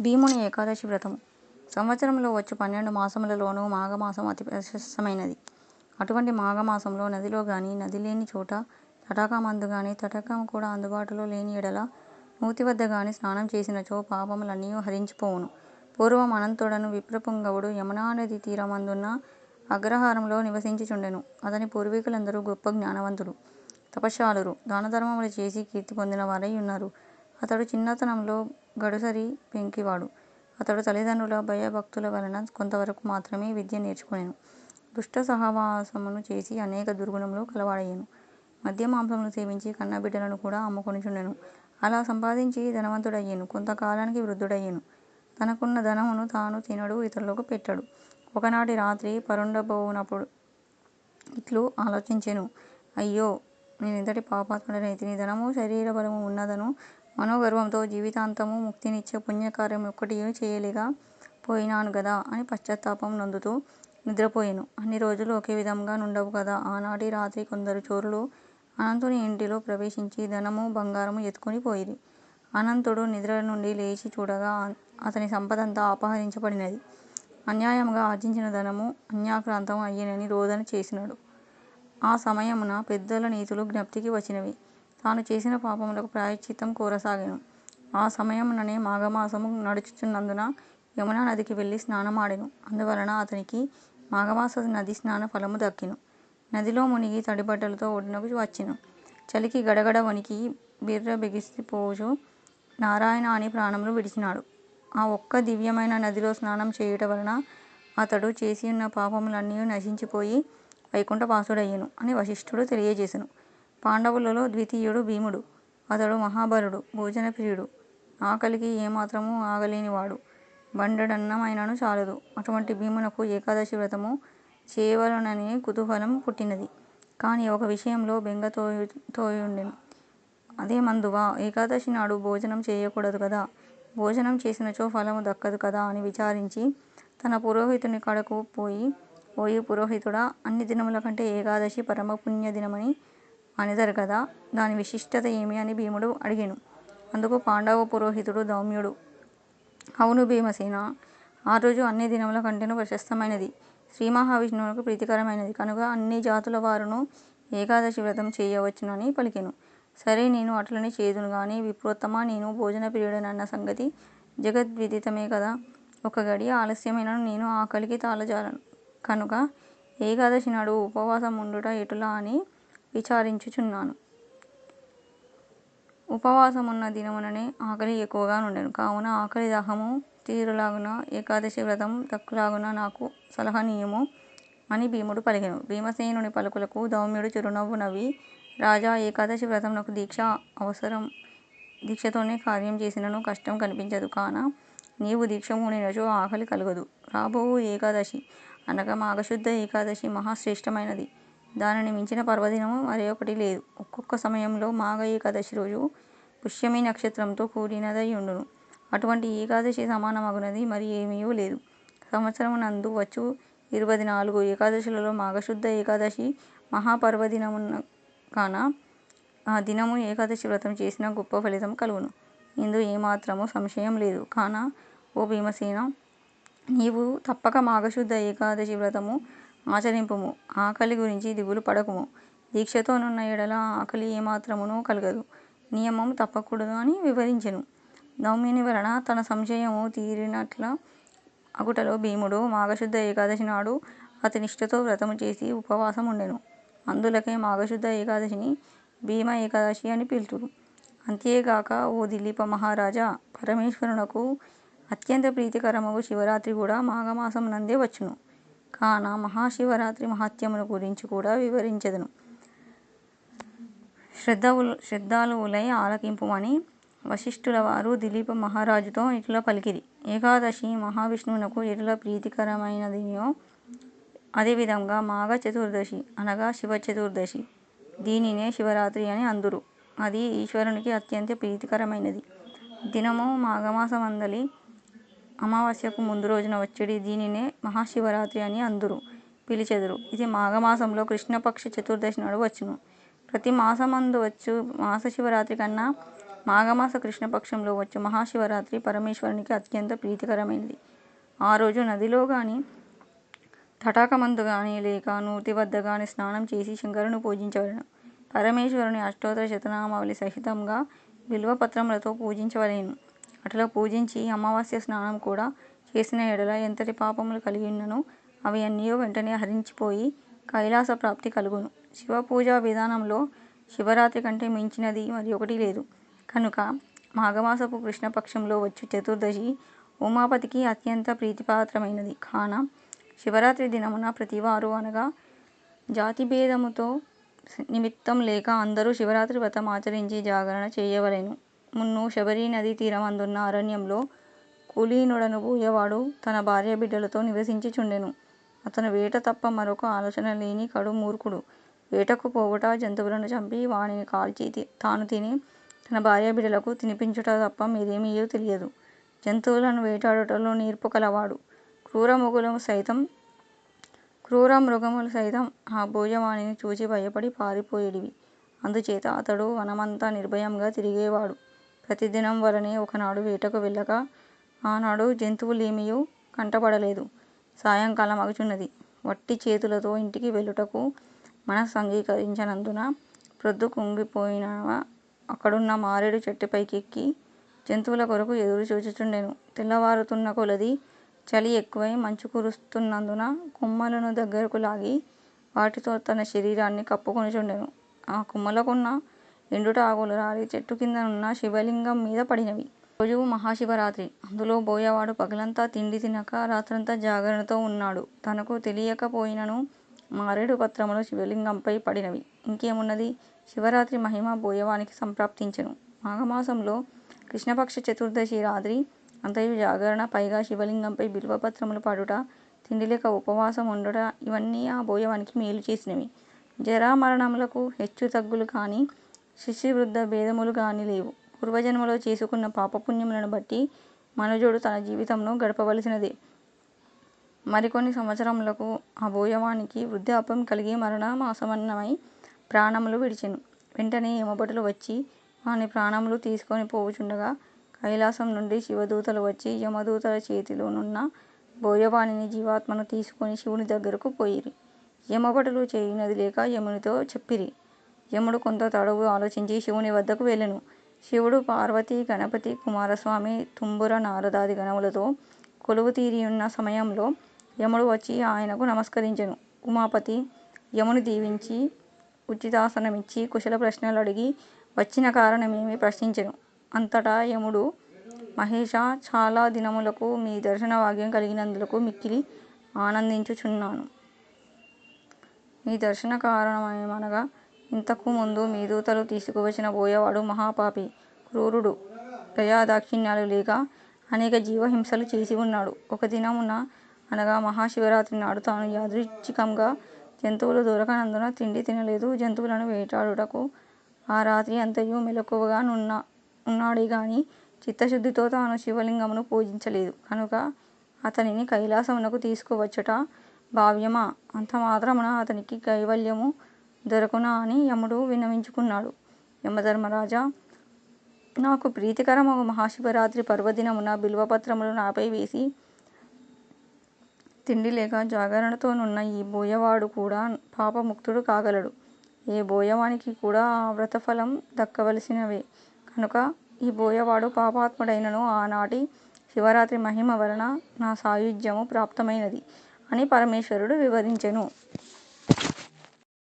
భీముని ఏకాదశి వ్రతము సంవత్సరంలో వచ్చు పన్నెండు మాసములలోనూ మాఘమాసం అతి ప్రశస్తమైనది. అటువంటి మాఘమాసంలో నదిలో గాని, నది లేని చోట తటాకమందు గాని, తటాకం కూడా అందుబాటులో లేని యెడల నూతివద్ద గాని స్నానం చేసినచో పాపములన్నీ హరించిపోవును. పూర్వం అనంతుడను విప్రపుంగవుడు యమునానదీ తీరమందున్న అగ్రహారంలో నివసించుచుండెను. అతని పూర్వీకులందరూ గొప్ప జ్ఞానవంతులు, తపశ్శాలురు, దానధర్మములు చేసి కీర్తి పొందిన వారై ఉన్నారు అతడు చిన్నతనంలో గడుసరి పెంకివాడు. అతడు తల్లిదండ్రుల భయభక్తుల వలన కొంతవరకు మాత్రమే విద్య నేర్చుకొనెను. దుష్ట సహవాసమును చేసి అనేక దుర్గుణములు కలవాడయ్యెను. మద్యమాంసములు సేవించి కన్నబిడ్డలను కూడా అమ్ముకొనుచుండెను. అలా సంపాదించి ధనవంతుడయ్యెను. కొంతకాలానికి వృద్ధుడయ్యెను. తనకున్న ధనమును తాను తినడు, ఇతరులకు పెట్టడు. ఒకనాటి రాత్రి పరుండబోవునప్పుడు ఇట్లు ఆలోచించెను. అయ్యో, నేనెంతటి పాపాత్ముడనైతిని. ధనమూ శరీరబలమూ ఉన్నదను మనోగర్వంతో జీవితాంతము ముక్తినిచ్చే పుణ్యకార్యమొక్కటియూ చేయలేక పోయినాను గదా అని పశ్చాత్తాపం నొందుతూ నిద్రపోయెను. అన్ని రోజులూ ఒకే విధంగా నుండవు కదా ఆనాటి రాత్రి కొందరు చోరులు అనంతుని ఇంటిలో ప్రవేశించి ధనమూ బంగారమూ ఎత్తుకొని పోయిరి. అనంతుడు నిద్రనుండి లేచి చూడగా అతని సంపదంతా అపహరించబడినది. అన్యాయముగా ఆర్జించిన ధనము అన్యాక్రాంతం అయ్యెనని రోదన చేసినడు. ఆ సమయమున పెద్దల నీతులు జ్ఞప్తికి వచ్చినవి. తాను చేసిన పాపములకు ప్రాయశ్చిత్తం కోరసాగాను ఆ సమయముననే మాఘమాసము నడుచుచున్నందున యమునా నదికి వెళ్ళి స్నానమాడెను. అందువలన అతనికి మాఘమాస నదీస్నాన ఫలము దక్కెను. నదిలో మునిగి తడిబట్టలతో ఒడ్డునకు వచ్చెను. చలికి గడగడ వణికి బిర్రబిగిసిపోవుచు నారాయణ అని ప్రాణములు విడిచినాడు. ఆ ఒక్క దివ్యమైన నదిలో స్నానం చేయుట వలన అతడు చేసియున్న పాపములన్నీ నశించిపోయి వైకుంఠవాసుడయ్యెను అని వశిష్ఠుడు తెలియజేసెను. పాండవులలో ద్వితీయుడు భీముడు. అతడు మహాబలుడు, భోజనప్రియుడు, ఆకలికి ఏమాత్రమూ ఆగలేనివాడు. బండెడన్నమైనను చాలదు. అటువంటి భీమునకు ఏకాదశి వ్రతము చేయవలెననే కుతూహలం పుట్టినది. కాని ఒక విషయంలో బెంగ తోయుండెను. అదేమందువా, ఏకాదశి నాడు భోజనం చేయకూడదు కదా భోజనం చేసినచో ఫలము దక్కదు కదా అని విచారించి తన పురోహితుని కడకు పోయి ఓయి పురోహితుడా, అన్ని దినముల కంటే ఏకాదశి పరమపుణ్యదినమని కదా దాని విశిష్టత ఏమి అని భీముడు అడిగాను అందుకు పాండవ పురోహితుడు దౌమ్యుడు అవును భీమసేన ఆ రోజు అన్ని దినముల కంటెను ప్రశస్తమైనది. శ్రీ మహావిష్ణువులకు ప్రీతికరమైనది కనుక అన్ని జాతుల వారును ఏకాదశి వ్రతం చేయవచ్చునని పలికెను. సరే నేను అట్లనే చేదును కానీ విప్రోత్తమ నేను భోజన ప్రియుడనన్న సంగతి జగద్విదితమే కదా. ఒక గడి ఆలస్యమైన నేను ఆకలికి తాళజాలను కనుక ఏకాదశి నాడు ఉపవాసం ఉండుట ఎటులా అని విచారించుచున్నాను. ఉపవాసం ఉన్న దినముననే ఆకలి ఎక్కువగా నుండెను. కావున ఆకలి దాహము తీరులాగున ఏకాదశి వ్రతం దక్కులాగున నాకు సలహనీయము అని భీముడు పలికెను. భీమసేనుని పలుకులకు ధౌమ్యుడు చిరునవ్వు నవ్వి రాజా, ఏకాదశి వ్రతమునకు దీక్ష అవసరం. దీక్షతోనే కార్యం చేసినను కష్టం కనిపించదు కాన నీవు దీక్ష మూడినచో ఆకలి కలగదు రాబోవు ఏకాదశి అనగా మాఘశుద్ధ ఏకాదశి మహాశ్రేష్టమైనది దానిని మించిన పర్వదినము మరొకటి లేదు. ఒక్కొక్క సమయంలో మాఘ ఏకాదశి రోజు పుష్యమి నక్షత్రంతో కూడినదై ఉండును అటువంటి ఏకాదశి సమానమగునది మరి ఏమియూ లేదు. సంవత్సరమునందు వచ్చు ఇరవై నాలుగు ఏకాదశులలో మాఘశుద్ధ ఏకాదశి మహాపర్వదినమున కాన ఆ దినము ఏకాదశి వ్రతం చేసిన గొప్ప ఫలితం కలుగును. ఇందు ఏమాత్రము సంశయం లేదు. కాన ఓ భీమసేన నీవు తప్పక మాఘశుద్ధ ఏకాదశి వ్రతము ఆచరింపుము. ఆకలి గురించి దిగులు పడకుము. దీక్షతో నున్న యెడల ఆకలి ఏమాత్రమునో కలుగదు. నియమము తప్పకూడదు అని వివరించెను. నౌమిని వలన తన సంశయము తీరినట్ల అగుటలో భీముడు మాఘశుద్ధ ఏకాదశి నాడు అతి నిష్ఠతో వ్రతము చేసి ఉపవాసం ఉండెను అందులకే మాఘశుద్ధ ఏకాదశిని భీమ ఏకాదశి అని పిలుతురు. అంతేగాక ఓ దిలీప మహారాజా, పరమేశ్వరునకు అత్యంత ప్రీతికరమగు శివరాత్రి కూడా మాఘమాసం నందే వచ్చును. కాన మహాశివరాత్రి మహాత్మ్యమును గురించి కూడా వివరించెదను. శ్రద్ధాళువులై ఆలకింపుమని వశిష్ఠులవారు దిలీప మహారాజుతో ఇట్లా పలికిరి. ఏకాదశి మహావిష్ణువునకు ఎట్లా ప్రీతికరమైనదియో అదేవిధంగా మాఘ చతుర్దశి అనగా శివ చతుర్దశి దీనినే శివరాత్రి అని అందురు. అది ఈశ్వరునికి అత్యంత ప్రీతికరమైనది. దినము మాఘమాసమందలి అమావాస్యకు ముందు రోజున వచ్చెడి దీనినే మహాశివరాత్రి అని అందురు పిలిచెదరు. ఇది మాఘమాసంలో కృష్ణపక్ష చతుర్దశి నాడు వచ్చును. ప్రతి మాసమందు వచ్చు మాసశివరాత్రి కన్నా మాఘమాస కృష్ణపక్షంలో వచ్చు మహాశివరాత్రి పరమేశ్వరునికి అత్యంత ప్రీతికరమైనది. ఆ రోజు నదిలో కానీ తటాకమందు కానీ లేక నూతి వద్ద కానీ స్నానం చేసి శంకరుని పూజించవలెను. పరమేశ్వరుని అష్టోత్తర శతనామావళి సహితంగా బిల్వపత్రములతో పూజించవలేను అట్లా పూజించి అమావాస్య స్నానం కూడా చేసిన ఎడల ఎంతటి పాపములు కలిగియున్ననో అవి అన్నీయో వెంటనే హరించిపోయి కైలాస ప్రాప్తి కలుగును. శివపూజా విధానంలో శివరాత్రి కంటే మించినది మరి ఒకటి లేదు. కనుక మాఘమాసపు కృష్ణపక్షంలో వచ్చు చతుర్దశి ఉమాపతికి అత్యంత ప్రీతిపాత్రమైనది కాన శివరాత్రి దినమున ప్రతివారు అనగా జాతిభేదముతో నిమిత్తం లేక అందరూ శివరాత్రి వ్రతం ఆచరించి జాగరణ చేయవలెను. మున్ను శబరి నదీ తీరమందున్న అరణ్యంలో కులీనుడను బూయవాడు తన భార్య బిడ్డలతో నివసించి చుండెను అతను వేట తప్ప మరొక ఆలోచన లేని కడు మూర్ఖుడు. వేటకు పోవుట, జంతువులను చంపి వానిని కాల్చి తాను తిని తన భార్య బిడ్డలకు తినిపించుట తప్ప మరేమియూ తెలియదు. జంతువులను వేటాడుటలో నేర్పు కలవాడు. క్రూరమృగములు సైతం క్రూరమృగములు సైతం ఆ భోజవాణిని చూచి భయపడి పారిపోయేడివి. అందుచేత అతడు వనమంతా నిర్భయంగా తిరిగేవాడు. ప్రతిదినం వలెనే ఒకనాడు వేటకు వెళ్ళగా ఆనాడు జంతువులేమియూ కంటపడలేదు సాయంకాలం అగుచున్నది. వట్టి చేతులతో ఇంటికి వెళ్ళుటకు మనస్సంగీకరించనందున ప్రొద్దు కుంగిపోయిన అక్కడున్న మారేడు చెట్టుపైకెక్కి జంతువుల కొరకు ఎదురు చూచుచుండెను. తెల్లవారుతున్న కొలదీ చలి ఎక్కువై మంచు కురుస్తున్నందున కొమ్మలను దగ్గరకు లాగి వాటితో తన శరీరాన్ని కప్పుకొనుచుండెను. ఆ కొమ్మలకున్న ఎండుటాకులు రాలి చెట్టు కిందనున్న శివలింగం మీద పడినవి. ఆ రోజు మహాశివరాత్రి. అందులో బోయవాడు పగలంతా తిండి తినక రాత్రంతా జాగరణతో ఉన్నాడు. తనకు తెలియక పోయినను మారేడు పత్రములు శివలింగంపై పడినవి. ఇంకేమున్నది? శివరాత్రి మహిమ బోయవానికి సంప్రాప్తించెను. మాఘమాసంలో కృష్ణపక్ష చతుర్దశి రాత్రి అంతయు జాగరణ పైగా శివలింగంపై బిల్వపత్రములు పడుట, తిండిలేక ఉపవాసం ఉండుట ఇవన్నీ ఆ బోయవానికి మేలు చేసినవి. జరామరణములకు హెచ్చు తగ్గులు కాని, శిశు వృద్ధ భేదములు గాని లేవు. పూర్వజన్మలో చేసుకున్న పాపపుణ్యములను బట్టి మనుజుడు తన జీవితమును గడపవలసినదే. మరికొన్ని సంవత్సరములకు ఆ బోయవానికి వృద్ధాప్యం కలిగి మరణాసన్నమై ప్రాణములు విడిచెను. వెంటనే యమభటులు వచ్చి వాని ప్రాణములు తీసుకొని పోవుచుండగా కైలాసం నుండి శివదూతలు వచ్చి యమదూతల చేతిలోనున్న నున్న జీవాత్మను తీసుకొని శివుని దగ్గరకు పోయిరి. యమభటులు చేయునది లేక యమునితో చెప్పిరి. యముడు కొంత తడవు ఆలోచించి శివుని వద్దకు వెళ్ళెను. శివుడు పార్వతీ, గణపతి, కుమారస్వామి, తుంబుర, నారదాది గణములతో కొలువుతీరియున్న సమయంలో యముడు వచ్చి ఆయనకు నమస్కరించెను. ఉమాపతి యముని దీవించి ఉచితాసనమిచ్చి కుశల ప్రశ్నలు అడిగి వచ్చిన కారణమేమి ప్రశ్నించెను. అంతటా యముడు మహేషా చాలా దినములకు మీ దర్శన భాగ్యం కలిగినందులకు మిక్కిలి ఆనందించుచున్నాను. మీ దర్శన కారణమేమనగా ఇంతకు ముందు మీ దూతలు తీసుకువచ్చిన బోయవాడు మహాపాపి, క్రూరుడు, దయాదాక్షిణ్యాలు లేక అనేక జీవహింసలు చేసి ఉన్నాడు. ఒక దినమున అనగా మహాశివరాత్రి నాడు తాను యాదృచ్ఛికంగా జంతువులు దొరకనందున తిండి తినలేదు. జంతువులను వేటాడుటకు ఆ రాత్రి అంతయు మెలకువగా నున్న ఉన్నాడే కానీ చిత్తశుద్ధితో తాను శివలింగమును పూజించలేదు కనుక అతనిని కైలాసమునకు తీసుకువచ్చుట భావ్యమా? అంత మాత్రమున అతనికి కైవల్యము దొరకునా అని యముడు విన్నవించుకున్నాడు. యమధర్మరాజా! నాకు ప్రీతికరమగు మహాశివరాత్రి పర్వదినమున బిల్వపత్రములు నాపై వేసి తిండి లేక జాగరణతోనున్న ఈ బోయవాడు కూడా పాపముక్తుడు కాగలడు. ఏ బోయవానికి కూడా ఆ వ్రతఫలం దక్కవలసినవే. కనుక ఈ బోయవాడు పాపాత్ముడైనను ఆనాటి శివరాత్రి మహిమ వలన నా సాయుధ్యము ప్రాప్తమైనది అని పరమేశ్వరుడు వివరించెను.